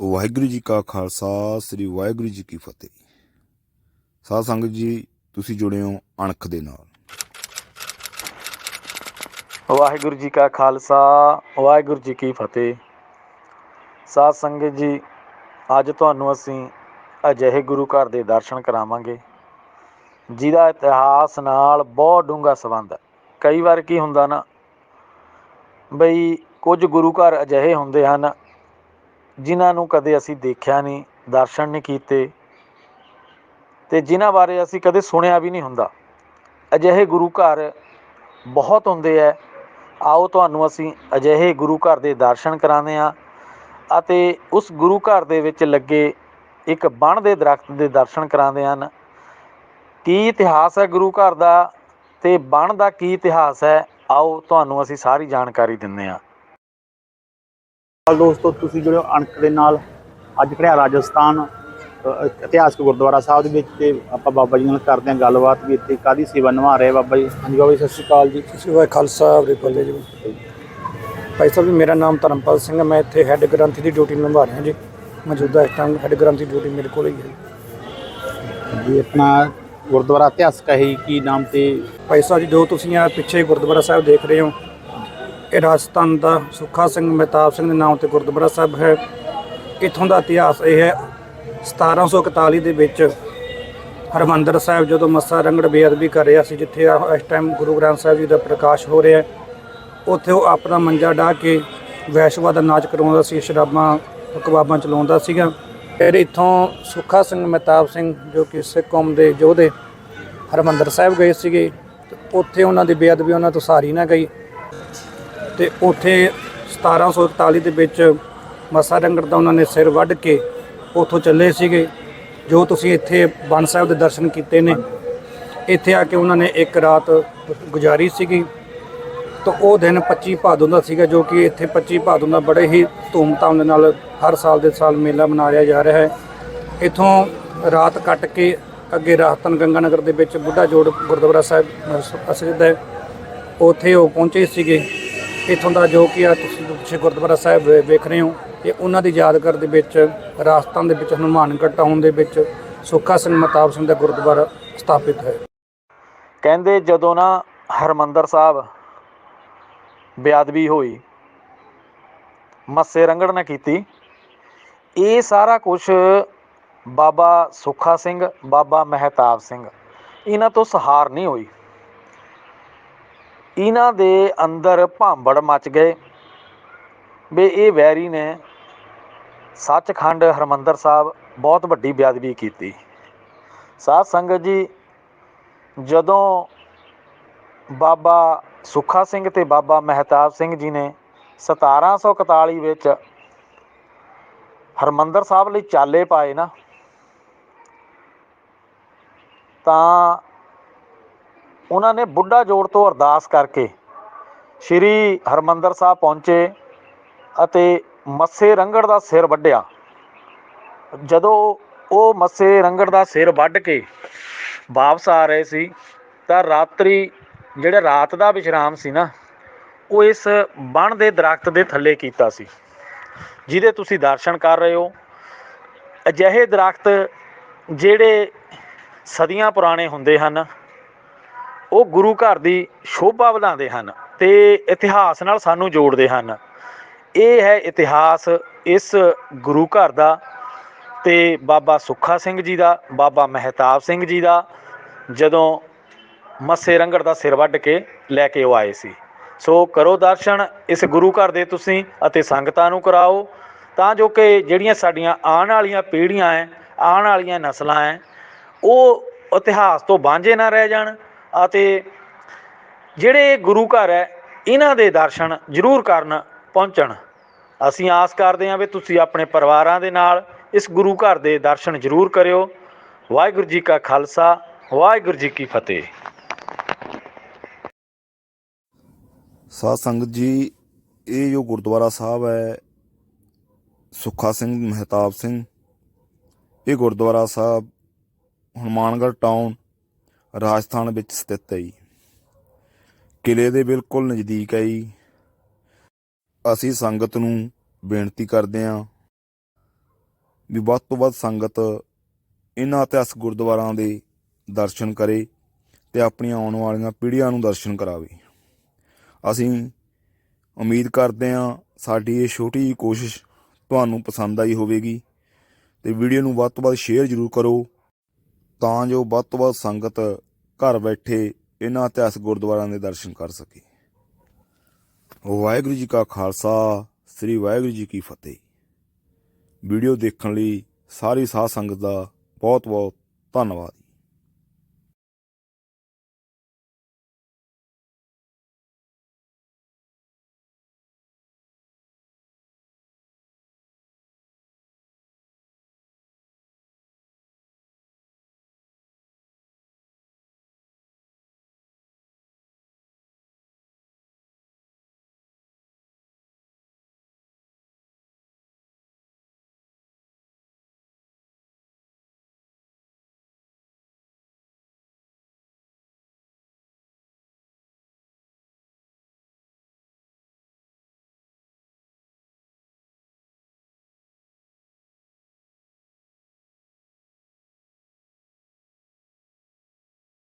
ਵਾਹਿਗੁਰੂ ਜੀ ਕਾ ਖਾਲਸਾ, ਸ੍ਰੀ ਵਾਹਿਗੁਰੂ ਜੀ ਕੀ ਫਤਿਹ। ਸਾਧ ਸੰਗਤ ਜੀ, ਤੁਸੀਂ ਜੁੜੇ ਹੋ ਅਣਖ ਦੇ ਨਾਲ। ਵਾਹਿਗੁਰੂ ਜੀ ਕਾ ਖਾਲਸਾ, ਵਾਹਿਗੁਰੂ ਜੀ ਕੀ ਫਤਿਹ। ਸਾਧ ਸੰਗਤ ਜੀ, ਅੱਜ ਤੁਹਾਨੂੰ ਅਸੀਂ ਅਜਿਹੇ ਗੁਰੂ ਘਰ ਦੇ ਦਰਸ਼ਨ ਕਰਾਵਾਂਗੇ, ਜਿਹਦਾ ਇਤਿਹਾਸ ਨਾਲ ਬਹੁਤ ਡੂੰਘਾ ਸੰਬੰਧ ਹੈ। ਕਈ ਵਾਰ ਕੀ ਹੁੰਦਾ ਨਾ, ਬਈ ਕੁਝ ਗੁਰੂ ਘਰ ਅਜਿਹੇ ਹੁੰਦੇ ਹਨ ਜਿਨ੍ਹਾਂ ਨੂੰ ਕਦੇ ਅਸੀਂ ਦੇਖਿਆ ਨਹੀਂ, ਦਰਸ਼ਨ ਨਹੀਂ ਕੀਤੇ ਤੇ ਜਿਨ੍ਹਾਂ ਬਾਰੇ ਅਸੀਂ ਕਦੇ ਸੁਣਿਆ ਵੀ ਨਹੀਂ ਹੁੰਦਾ। ਅਜਿਹੇ ਗੁਰੂ ਘਰ ਬਹੁਤ ਹੁੰਦੇ ਹੈ ਆਓ ਤੁਹਾਨੂੰ ਅਸੀਂ ਅਜਿਹੇ ਗੁਰੂ ਘਰ ਦੇ ਦਰਸ਼ਨ ਕਰਾਉਂਦੇ ਹਾਂ ਅਤੇ ਉਸ ਗੁਰੂ ਘਰ ਦੇ ਵਿੱਚ ਲੱਗੇ ਇੱਕ ਬਣ ਦੇ ਦਰਖਤ ਦੇ ਦਰਸ਼ਨ ਕਰਾਉਂਦੇ ਹਨ। ਕੀ ਇਤਿਹਾਸ ਹੈ ਗੁਰੂ ਘਰ ਦਾ ਤੇ ਬਣ ਦਾ ਕੀ ਇਤਿਹਾਸ ਹੈ, ਆਓ ਤੁਹਾਨੂੰ ਅਸੀਂ ਸਾਰੀ ਜਾਣਕਾਰੀ ਦਿੰਦੇ ਹਾਂ। ਹਾਲ ਦੋਸਤੋ ਤੁਸੀਂ ਜਿਹੜੇ ਅਣਖ ਦੇ ਨਾਲ। ਅੱਜ ਖੜਿਆ ਰਾਜਸਥਾਨ ਇਤਿਹਾਸਕ ਗੁਰਦੁਆਰਾ ਸਾਹਿਬ ਦੇ ਵਿੱਚ ਤੇ ਆਪਾਂ ਬਾਬਾ ਜੀ ਨਾਲ ਕਰਦੇ ਹਾਂ ਗੱਲਬਾਤ ਵੀ ਇੱਥੇ ਕਾਦੀ ਸੇਵਾ ਨਿਭਾ ਰਹੇ ਬਾਬਾ ਜੀ। ਹਾਂਜੀ ਬਾਬਾ ਜੀ ਸਤਿ ਸ਼੍ਰੀ ਅਕਾਲ ਜੀ। ਸਿਵਾ ਖਾਲਸਾ ਅਵਰੇ ਪੱਲੇ ਜੀ ਭਾਈ ਸਾਹਿਬ ਜੀ ਮੇਰਾ ਨਾਮ ਧਰਮਪਾਲ ਸਿੰਘ ਹੈ। ਮੈਂ ਇੱਥੇ ਹੈੱਡ ਗ੍ਰੰਥੀ ਦੀ ਡਿਊਟੀ ਨਿਭਾ ਰਿਹਾ ਜੀ। ਮੌਜੂਦਾ ਇਸ ਟਾਈਮ ਹੈੱਡ ਗ੍ਰੰਥੀ ਡਿਊਟੀ ਮੇਰੇ ਕੋਲ ਹੀ ਹੈ ਜੀ। ਆਪਣਾ ਗੁਰਦੁਆਰਾ ਇਤਿਹਾਸਕ ਹੈ ਕੀ ਨਾਮ ਤੇ? ਭਾਈ ਸਾਹਿਬ ਜੀ ਜੋ ਤੁਸੀਂ ਆ ਪਿੱਛੇ ਗੁਰਦੁਆਰਾ ਸਾਹਿਬ ਦੇਖ ਰਹੇ ਹੋ ਇਹ ਰਾਜਸਥਾਨ ਦਾ ਸੁੱਖਾ ਸਿੰਘ ਮਹਿਤਾਬ ਸਿੰਘ ਦੇ ਨਾਮ ਤੇ ਗੁਰਦੁਆਰਾ ਸਾਹਿਬ ਹੈ। ਇਥੋਂ ਦਾ ਇਤਿਹਾਸ ਇਹ ਹੈ 1741 ਦੇ ਵਿੱਚ ਹਰਮੰਦਰ ਸਾਹਿਬ ਜਦੋਂ ਮੱਸਾ ਰੰਗੜ ਬੇਅਦਬੀ ਕਰ ਰਿਹਾ ਸੀ, ਜਿੱਥੇ ਇਸ ਟਾਈਮ ਗੁਰੂ ਗ੍ਰੰਥ ਸਾਹਿਬ ਜੀ ਦਾ ਪ੍ਰਕਾਸ਼ ਹੋ ਰਿਹਾ ਉੱਥੇ ਉਹ ਆਪਣਾ ਮੰਜਾ ਢਾ ਕੇ ਵੈਸ਼ਵਾ ਦਾ ਨਾਚ ਕਰਵਾਉਂਦਾ ਸੀ, ਸ਼ਰਾਬਾਂ ਕਬਾਬਾਂ ਚਲਾਉਂਦਾ ਸੀਗਾ। ਫਿਰ ਇੱਥੋਂ ਸੁੱਖਾ ਸਿੰਘ ਮਹਿਤਾਬ ਸਿੰਘ, ਜੋ ਕਿ ਸਿੱਖ ਕੌਮ ਦੇ ਯੋਧੇ, ਹਰਮੰਦਰ ਸਾਹਿਬ ਗਏ ਸੀਗੇ ਉੱਥੇ ਉਹਨਾਂ ਦੀ ਬੇਅਦਬੀ ਉਹਨਾਂ ਤੋਂ ਸਾਰੀ ਨਾ ਗਈ। ਤੇ ਉੱਥੇ 1741 ਦੇ ਵਿੱਚ ਮੱਸਾ ਰੰਗੜ ਦਾ ਉਹਨਾਂ ਨੇ ਸਿਰ ਵੱਢ ਕੇ ਉੱਥੋਂ ਚੱਲੇ ਸੀਗੇ, ਜੋ ਤੁਸੀਂ ਇੱਥੇ ਬਨ ਸਾਹਿਬ ਦੇ ਦਰਸ਼ਨ ਕੀਤੇ ਨੇ। ਇੱਥੇ ਆ ਕੇ ਉਹਨਾਂ ਨੇ ਇੱਕ ਰਾਤ ਗੁਜ਼ਾਰੀ ਸੀਗੀ ਤਾਂ ਉਹ ਦਿਨ 25 ਭਾਦੋਂ ਦਾ ਸੀਗਾ, ਜੋ ਕਿ ਇੱਥੇ 25 ਭਾਦੋਂ ਦਾ ਬੜੇ ਹੀ ਧੂਮਧਾਮ ਦੇ ਨਾਲ ਹਰ ਸਾਲ ਦੇ ਸਾਲ ਮੇਲਾ ਮਨਾਇਆ ਜਾ ਰਿਹਾ ਹੈ। ਇੱਥੋਂ ਰਾਤ ਕੱਟ ਕੇ ਅੱਗੇ ਰਾਹਤਨ ਗੰਗਾ ਨਗਰ ਦੇ ਵਿੱਚ ਬੁੱਢਾ ਜੋੜ ਗੁਰਦੁਆਰਾ ਸਾਹਿਬ ਪ੍ਰਸਿੱਧ ਹੈ। ਉੱਥੇ ਉਹ ਪਹੁੰਚੇ ਸੀਗੇ। ਇਥੋਂ ਦਾ ਜੋ ਕਿ ਆ ਤੁਸੀਂ ਪਿੱਛੇ ਗੁਰਦੁਆਰਾ ਸਾਹਿਬ ਵੇ- ਵੇਖ ਰਹੇ ਹੋ, ਇਹ ਉਹਨਾਂ ਦੀ ਯਾਦਗਾਰ ਦੇ ਵਿੱਚ, ਰਾਜਸਥਾਨ ਦੇ ਵਿੱਚ, ਹਨੂਮਾਨਗੜ੍ਹ ਟਾਊਨ ਦੇ ਵਿੱਚ ਸੁੱਖਾ ਸਿੰਘ ਮਤਾਬ ਸਿੰਘ ਦਾ ਗੁਰਦੁਆਰਾ ਸਥਾਪਿਤ ਹੈ ਕਹਿੰਦੇ ਜਦੋਂ ਨਾ ਹਰਮੰਦਰ ਸਾਹਿਬ ਬੇਅਦਬੀ ਹੋਈ, ਮੱਸੇ ਰੰਗੜ ਨੇ ਕੀਤੀ, ਇਹ ਸਾਰਾ ਕੁਝ ਬਾਬਾ ਸੁੱਖਾ ਸਿੰਘ, ਬਾਬਾ ਮਹਿਤਾਬ ਸਿੰਘ, ਇਹਨਾਂ ਤੋਂ ਸਹਾਰ ਨਹੀਂ ਹੋਈ। ਇਹਨਾਂ ਦੇ ਅੰਦਰ ਭਾਂਬੜ ਮਚ ਗਏ। ਵੀ ਇਹ ਵੈਰੀ ਨੇ ਸੱਚਖੰਡ ਹਰਮੰਦਰ ਸਾਹਿਬ ਬਹੁਤ ਵੱਡੀ ਬੇਅਦਬੀ ਕੀਤੀ। ਸਾਧ ਸੰਗਤ ਜੀ, ਜਦੋਂ ਬਾਬਾ ਸੁੱਖਾ ਸਿੰਘ ਤੇ ਬਾਬਾ ਮਹਿਤਾਬ ਸਿੰਘ ਜੀ ਨੇ 1741 ਵਿੱਚ ਹਰਮੰਦਰ ਸਾਹਿਬ ਲਈ ਚਾਲੇ ਪਾਏ ਨਾ, ਤਾਂ ਉਹਨਾਂ ਨੇ ਬੁੱਢਾ ਜੋੜ ਤੋਂ ਅਰਦਾਸ ਕਰਕੇ ਸ਼੍ਰੀ ਹਰਮੰਦਰ ਸਾਹਿਬ ਪਹੁੰਚੇ ਅਤੇ ਮੱਸੇ ਰੰਗੜ ਦਾ ਸਿਰ ਵੱਢਿਆ। ਜਦੋਂ ਉਹ ਮੱਸੇ ਰੰਗੜ ਦਾ ਸਿਰ ਵੱਢ ਕੇ ਵਾਪਸ ਆ ਰਹੇ ਸੀ, ਤਾਂ ਰਾਤਰੀ ਜਿਹੜਾ ਰਾਤ ਦਾ ਵਿਸ਼ਰਾਮ ਸੀ ਨਾ, ਉਹ ਇਸ ਬਣ ਦੇ ਦਰਖਤ ਦੇ ਥੱਲੇ ਕੀਤਾ ਸੀ। ਜਿਹਦੇ ਤੁਸੀਂ ਦਰਸ਼ਨ ਕਰ ਰਹੇ ਹੋ, ਅਜਿਹੇ ਦਰਖਤ ਜਿਹੜੇ ਸਦੀਆਂ ਪੁਰਾਣੇ ਹੁੰਦੇ ਹਨ ਉਹ ਗੁਰੂ ਘਰ ਦੀ ਸ਼ੋਭਾ ਵਧਾਉਂਦੇ ਹਨ ਤੇ ਇਤਿਹਾਸ ਨਾਲ ਸਾਨੂੰ ਜੋੜਦੇ ਹਨ। ਇਹ ਹੈ ਇਤਿਹਾਸ ਇਸ ਗੁਰੂ ਘਰ ਦਾ ਤੇ ਬਾਬਾ ਸੁੱਖਾ ਸਿੰਘ ਜੀ ਦਾ, ਬਾਬਾ ਮਹਿਤਾਬ ਸਿੰਘ ਜੀ ਦਾ, ਜਦੋਂ ਮੱਸੇ ਰੰਗੜ ਦਾ ਸਿਰ ਵੱਢ ਕੇ ਲੈ ਕੇ ਉਹ ਆਏ ਸੀ। ਸੋ ਕਰੋ ਦਰਸ਼ਨ ਇਸ ਗੁਰੂ ਘਰ ਦੇ ਤੁਸੀਂ ਅਤੇ ਸੰਗਤਾਂ ਨੂੰ ਕਰਾਓ, ਤਾਂ ਜੋ ਕਿ ਜਿਹੜੀਆਂ ਸਾਡੀਆਂ ਆਉਣ ਵਾਲੀਆਂ ਪੀੜ੍ਹੀਆਂ ਐ, ਆਉਣ ਵਾਲੀਆਂ ਨਸਲਾਂ ਐ, ਉਹ ਇਤਿਹਾਸ ਤੋਂ ਵਾਂਝੇ ਨਾ ਰਹਿ ਜਾਣ ਅਤੇ ਜਿਹੜੇ ਗੁਰੂ ਘਰ ਹੈ, ਇਹਨਾਂ ਦੇ ਦਰਸ਼ਨ ਜ਼ਰੂਰ ਕਰਨ, ਪਹੁੰਚਣ। ਅਸੀਂ ਆਸ ਕਰਦੇ ਹਾਂ ਵੀ ਤੁਸੀਂ ਆਪਣੇ ਪਰਿਵਾਰਾਂ ਦੇ ਨਾਲ ਇਸ ਗੁਰੂ ਘਰ ਦੇ ਦਰਸ਼ਨ ਜ਼ਰੂਰ ਕਰਿਓ। ਵਾਹਿਗੁਰੂ ਜੀ ਕਾ ਖਾਲਸਾ, ਵਾਹਿਗੁਰੂ ਜੀ ਕੀ ਫਤਿਹ। ਸਾਧ ਸੰਗਤ ਜੀ, ਇਹ ਜੋ ਗੁਰਦੁਆਰਾ ਸਾਹਿਬ ਹੈ, ਸੁੱਖਾ ਸਿੰਘ ਮਹਿਤਾਬ ਸਿੰਘ, ਇਹ ਗੁਰਦੁਆਰਾ ਸਾਹਿਬ ਹਨੂਮਾਨਗੜ੍ਹ ਟਾਊਨ ਰਾਜਸਥਾਨ ਵਿੱਚ ਸਥਿਤ ਹੈ ਜੀ। ਕਿਲੇ ਦੇ ਬਿਲਕੁਲ ਨਜ਼ਦੀਕ ਹੈ ਜੀ। ਅਸੀਂ ਸੰਗਤ ਨੂੰ ਬੇਨਤੀ ਕਰਦੇ ਹਾਂ ਵੀ ਵੱਧ ਤੋਂ ਵੱਧ ਸੰਗਤ ਇਹਨਾਂ ਇਤਿਹਾਸ ਗੁਰਦੁਆਰਾਂ ਦੇ ਦਰਸ਼ਨ ਕਰੇ ਤੇ ਆਪਣੀਆਂ ਆਉਣ ਵਾਲੀਆਂ ਪੀੜ੍ਹੀਆਂ ਨੂੰ ਦਰਸ਼ਨ ਕਰਾਵੇ। ਅਸੀਂ ਉਮੀਦ ਕਰਦੇ ਹਾਂ ਸਾਡੀ ਇਹ ਛੋਟੀ ਜਿਹੀ ਕੋਸ਼ਿਸ਼ ਤੁਹਾਨੂੰ ਪਸੰਦ ਆਈ ਹੋਵੇਗੀ ਤੇ ਵੀਡੀਓ ਨੂੰ ਵੱਧ ਤੋਂ ਵੱਧ ਸ਼ੇਅਰ ਜ਼ਰੂਰ ਕਰੋ ਤਾਂ ਜੋ ਵੱਧ ਤੋਂ ਵੱਧ ਸੰਗਤ ਘਰ ਬੈਠੇ ਇਹਨਾਂ ਇਤਿਹਾਸਕ ਗੁਰਦੁਆਰਿਆਂ ਦੇ ਦਰਸ਼ਨ ਕਰ ਸਕੇ। ਵਾਹਿਗੁਰੂ ਜੀ ਕਾ ਖਾਲਸਾ, ਸ੍ਰੀ ਵਾਹਿਗੁਰੂ ਜੀ ਕੀ ਫਤਿਹ। ਵੀਡੀਓ ਦੇਖਣ ਲਈ ਸਾਰੀ ਸਾਧ ਸੰਗਤ ਦਾ ਬਹੁਤ ਬਹੁਤ ਧੰਨਵਾਦ।